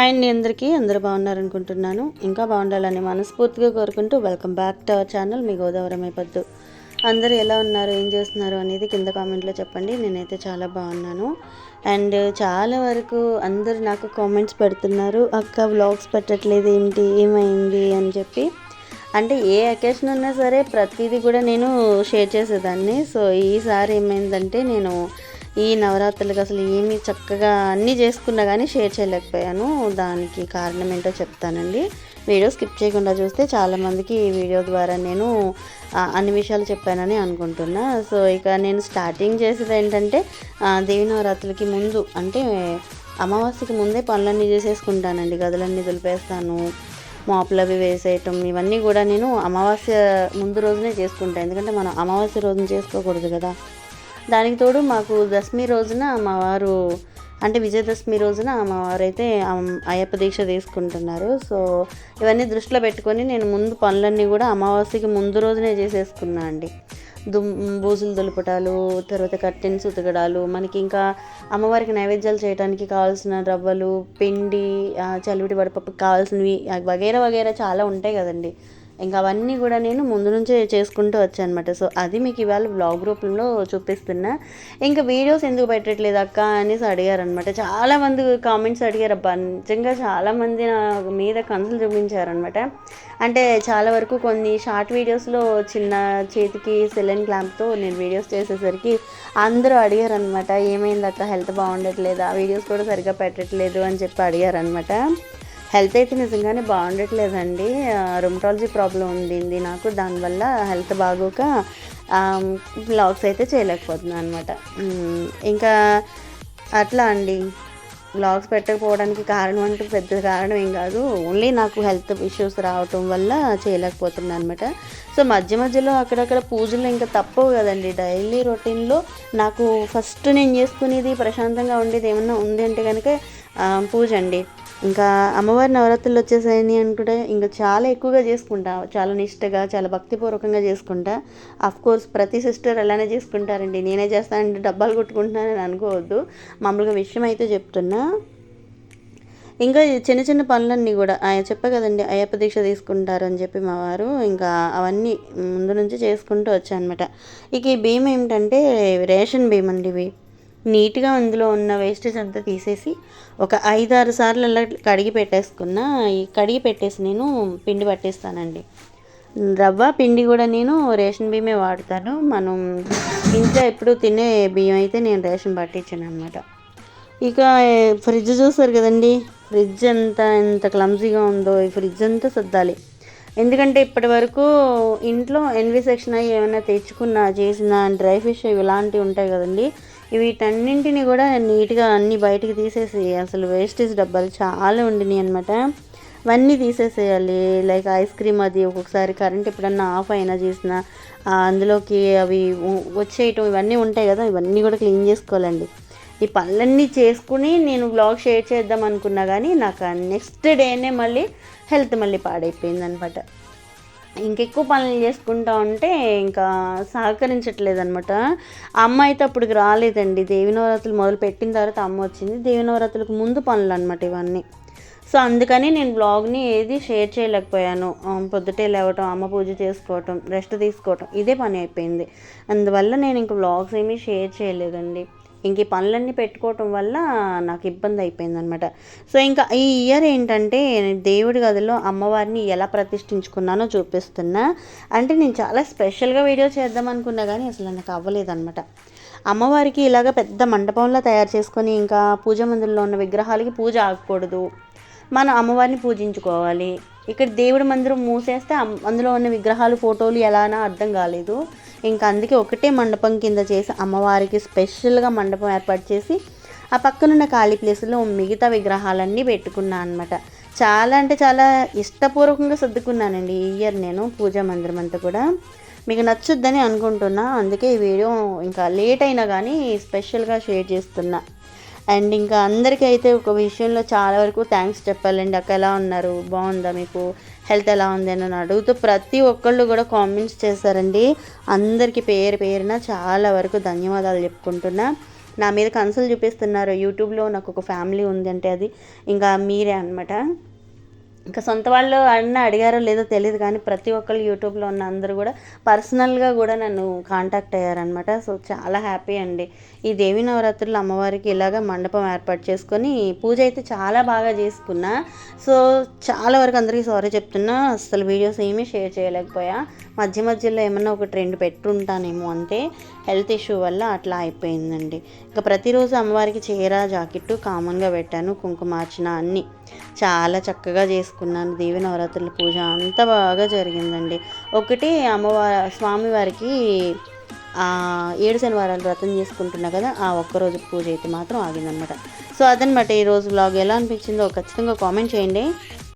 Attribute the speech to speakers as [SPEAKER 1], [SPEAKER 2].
[SPEAKER 1] Hi అండి అందరికీ. అందరూ బాగున్నారనుకుంటున్నాను. ఇంకా బాగుండాలని మనస్ఫూర్తిగా కోరుకుంటూ welcome back to our channel మీ గోదావరి పొద్దు. అందరూ ఎలా ఉన్నారు? ఏం చేస్తున్నారు? అనేది కింద కామెంట్లో చెప్పండి. నేనైతే చాలా బాగున్నాను. అండ్ చాలా వరకు అందరూ నాకు కామెంట్స్ పెడుతున్నారు. అక్క వ్లాగ్స్ పెట్టట్లేదు ఏంటి? ఏమైంది? అని చెప్పి. అంటే ఏ అకేషన్ ఉన్నా సరే ప్రతిదీ కూడా నేను షేర్ చేసేదాన్ని. సో ఈసారి ఏమైందంటే నేను ఈ నవరాత్రులకు అసలు ఏమి చక్కగా అన్నీ చేసుకున్నా కానీ షేర్ చేయలేకపోయాను. దానికి కారణం ఏంటో చెప్తానండి. వీడియో స్కిప్ చేయకుండా చూస్తే చాలామందికి ఈ వీడియో ద్వారా నేను అన్ని విషయాలు చెప్పానని అనుకుంటున్నా. సో ఇక నేను స్టార్టింగ్ చేసేది ఏంటంటే దేవి నవరాత్రులకి ముందు అంటే అమావాస్యకి ముందే పనులన్నీ చేసేసుకుంటానండి. గదులన్నీ దులిపేస్తాను మాపులు అవి వేసేయటం ఇవన్నీ కూడా నేను అమావాస్య ముందు రోజునే చేసుకుంటాను ఎందుకంటే మనం అమావాస్య రోజున చేసుకోకూడదు కదా. దానికి తోడు మాకు దశమి రోజున మా వారు అంటే విజయదశమి రోజున మా వారు అయితే అయ్యప్ప దీక్ష తీసుకుంటున్నారు. సో ఇవన్నీ దృష్టిలో పెట్టుకొని నేను ముందు పనులన్నీ కూడా అమావాస్యకి ముందు రోజునే చేసేసుకున్నా అండి. దుమ్ బూజులు దులుపటాలు తర్వాత కర్టెన్స్ ఉతకడాలు మనకి ఇంకా అమ్మవారికి నైవేద్యాలు చేయడానికి కావాల్సిన రవ్వలు పిండి ఆ, చలివిడి వడపప్పుకి కావాల్సినవి ఆ, వగేరా వగేరా చాలా ఉంటాయి కదండి. ఇంకా అవన్నీ కూడా నేను ముందు నుంచే చేసుకుంటూ వచ్చాను అనమాట సో అది మీకు ఇవాళ బ్లాగ్ రూపంలో చూపిస్తున్నా. ఇంకా వీడియోస్ ఎందుకు పెట్టట్లేదు అక్క అనేసి అడిగారనమాట. చాలామంది కామెంట్స్ అడిగారు. అబ్బా నిజంగా చాలామంది నా మీద కన్సులు చూపించారనమాట. అంటే చాలా వరకు కొన్ని షార్ట్ వీడియోస్లో చిన్న చేతికి సెలెన్ క్లాంప్తో నేను వీడియోస్ చేసేసరికి అందరూ అడిగారనమాట. ఏమైంది అక్క? హెల్త్ బాగుండట్లేదు? ఆ వీడియోస్ కూడా సరిగ్గా పెట్టట్లేదు అని చెప్పి అడిగారనమాట. హెల్త్ అయితే నిజంగానే బాగుండట్లేదండి. రుమటాలజీ ప్రాబ్లం ఉండింది నాకు. దానివల్ల హెల్త్ బాగోక బ్లాగ్స్ అయితే చేయలేకపోతున్నాను అనమాట ఇంకా అట్లా అండి. బ్లాగ్స్ పెట్టకపోవడానికి కారణం అంటే పెద్ద కారణం ఏం కాదు. ఓన్లీ నాకు హెల్త్ ఇష్యూస్ రావటం వల్ల చేయలేకపోతున్నాను అనమాట సో మధ్య మధ్యలో అక్కడక్కడ పూజలు ఇంకా తప్పవు కదండి. డైలీ రొటీన్లో నాకు ఫస్ట్ నేను చేసుకునేది ప్రశాంతంగా ఉండేది ఏమన్నా ఉంది అంటే కనుక పూజ అండి. ఇంకా అమ్మవారి నవరాత్రులు వచ్చేసాయని అనుకుంటే ఇంకా చాలా ఎక్కువగా చేసుకుంటా. చాలా నిష్టగా చాలా భక్తిపూర్వకంగా చేసుకుంటా. అఫ్ కోర్స్ ప్రతి సిస్టర్ అలానే చేసుకుంటారండి. నేనే చేస్తానంటే డబ్బాలు కొట్టుకుంటున్నానని అనుకోవద్దు. మామూలుగా విషయం అయితే చెప్తున్నా. ఇంకా చిన్న చిన్న పనులన్నీ కూడా ఆయన చెప్పే కదండి అయ్యప్ప దీక్ష తీసుకుంటారు అని చెప్పి మా వారు. ఇంకా అవన్నీ ముందు నుంచి చేసుకుంటూ వచ్చానమాట. ఇక ఈ భీమా ఏమిటంటే రేషన్ భీమండి అండి ఇవి. నీట్గా అందులో ఉన్న వేస్టేజ్ అంతా తీసేసి ఒక ఐదు ఆరు సార్లు అలా కడిగి పెట్టేసుకున్న ఈ కడిగి పెట్టేసి నేను పిండి పట్టేస్తానండి. రవ్వ పిండి కూడా నేను రేషన్ బియ్యమే వాడతాను. మనం ఇంట్లో ఎప్పుడు తినే బియ్యం అయితే నేను రేషన్ పట్టించాను అనమాట ఇక ఫ్రిడ్జ్ చూస్తారు కదండి? ఫ్రిడ్జ్ ఎంత ఎంత క్లమ్జీగా ఉందో ఈ ఫ్రిడ్జ్ అంతా సర్దాలి. ఎందుకంటే ఇప్పటి వరకు ఇంట్లో ఎన్వి సెక్షన్ అయ్యి ఏమైనా తెచ్చుకున్నా చేసిన డ్రై ఫిష్ ఇలాంటివి ఉంటాయి కదండి. వీటన్నింటిని కూడా నీట్గా అన్ని బయటికి తీసేసి అసలు వేస్టేజ్ డబ్బాలు చాలా ఉండినాయి అనమాట అవన్నీ తీసేసేయాలి. లైక్ ఐస్ క్రీమ్ అది ఒక్కొక్కసారి కరెంట్ ఎప్పుడన్నా ఆఫ్ అయినా చేసిన అందులోకి అవి వచ్చేయటం ఇవన్నీ ఉంటాయి కదా ఇవన్నీ కూడా క్లీన్ చేసుకోవాలండి. ఈ పనులన్నీ చేసుకుని నేను బ్లాగ్ షేర్ చేద్దాం అనుకున్నా కానీ నాకు నెక్స్ట్ డేనే మళ్ళీ హెల్త్ మళ్ళీ పాడైపోయింది అనమాట ఇంకెక్కువ పనులు చేసుకుంటా ఉంటే ఇంకా సహకరించట్లేదు అనమాట అమ్మ అయితే అప్పటికి రాలేదండి. దేవి నవరాత్రులు మొదలు పెట్టిన తర్వాత అమ్మ వచ్చింది. దేవి నవరాత్రులకు ముందు పనులు అనమాట ఇవన్నీ. సో అందుకని నేను బ్లాగ్ని ఏది షేర్ చేయలేకపోయాను. పొద్దుటే లేవటం అమ్మ పూజ చేసుకోవటం రెస్ట్ తీసుకోవటం ఇదే పని అయిపోయింది. అందువల్ల నేను ఇంక బ్లాగ్స్ ఏమీ షేర్ చేయలేదండి. ఇంక ఈ పనులన్నీ పెట్టుకోవటం వల్ల నాకు ఇబ్బంది అయిపోయిందనమాట సో ఇంకా ఈ ఇయర్ ఏంటంటే దేవుడి గదిలో అమ్మవారిని ఎలా ప్రతిష్ఠించుకున్నానో చూపిస్తున్నా. అంటే నేను చాలా స్పెషల్గా వీడియో చేద్దాం అనుకున్నా కానీ అసలు నాకు అవ్వలేదన్నమాట. అమ్మవారికి ఇలాగ పెద్ద మండపంలో తయారు చేసుకొని ఇంకా పూజ మందిరంలో ఉన్న విగ్రహాలకి పూజ ఆగకూడదు. మనం అమ్మవారిని పూజించుకోవాలి. ఇక్కడ దేవుడి మందిరం మూసేస్తే అందులో ఉన్న విగ్రహాలు ఫోటోలు ఎలానా అర్థం కాలేదు. ఇంకా అందుకే ఒకటే మండపం కింద చేసి అమ్మవారికి స్పెషల్గా మండపం ఏర్పాటు చేసి ఆ పక్కనున్న ఖాళీ ప్లేస్లో మిగతా విగ్రహాలన్నీ పెట్టుకున్నాను అనమాట చాలా అంటే చాలా ఇష్టపూర్వకంగా సర్దుకున్నానండి ఈ ఇయర్ నేను పూజా మందిరం అంతా కూడా. మీకు నచ్చుద్దని అనుకుంటున్నా అందుకే ఈ వీడియో ఇంకా లేట్ అయినా కానీ స్పెషల్గా షేర్ చేస్తున్నా. అండ్ ఇంకా అందరికీ అయితే ఒక విషయంలో చాలా వరకు థ్యాంక్స్ చెప్పాలండి. అక్క ఎలా ఉన్నారు? బాగుందా మీకు? హెల్త్ ఎలా ఉంది? అని అడుగుతూ ప్రతి ఒక్కళ్ళు కూడా కామెంట్స్ చేశారండి. అందరికీ పేరు పేరున చాలా వరకు ధన్యవాదాలు చెప్పుకుంటున్నా. నా మీద కన్సల్ చూపిస్తున్నారు. యూట్యూబ్లో నాకు ఒక ఫ్యామిలీ ఉంది అంటే అది. ఇంకా మీరే అనమాట ఇంకా సొంత వాళ్ళు అన్న అడిగారో లేదో తెలియదు కానీ ప్రతి ఒక్కళ్ళు యూట్యూబ్లో ఉన్న అందరూ కూడా పర్సనల్గా కూడా నన్ను కాంటాక్ట్ అయ్యారనమాట సో చాలా హ్యాపీ అండి. ఈ దేవి నవరాత్రులు అమ్మవారికి ఇలాగ మండపం ఏర్పాటు చేసుకొని పూజ అయితే చాలా బాగా చేసుకున్నా. సో చాలా వరకు అందరికీ సారీ చెప్తున్నా. అసలు వీడియోస్ ఏమీ షేర్ చేయలేకపోయా. మధ్య మధ్యలో ఏమన్నా ఒక ట్రెండ్ పెట్టుంటానేమో అంతే హెల్త్ ఇష్యూ వల్ల అట్లా అయిపోయిందండి. ఇంకా ప్రతిరోజు అమ్మవారికి చీర జాకెట్టు కామన్గా పెట్టాను కుంకుమార్చన అన్నీ. చాలా చక్కగా చేసుకున్నాను. దేవి నవరాత్రుల పూజ అంత బాగా జరిగిందండి. ఒకటి అమ్మవారి స్వామివారికి ఏడు శనివారాలు వ్రతం చేసుకుంటున్నా కదా ఆ ఒక్కరోజు పూజ అయితే మాత్రం ఆగిందనమాట. సో అదనమాట ఈరోజు బ్లాగ్ ఎలా అనిపించిందో ఖచ్చితంగా కామెంట్ చేయండి.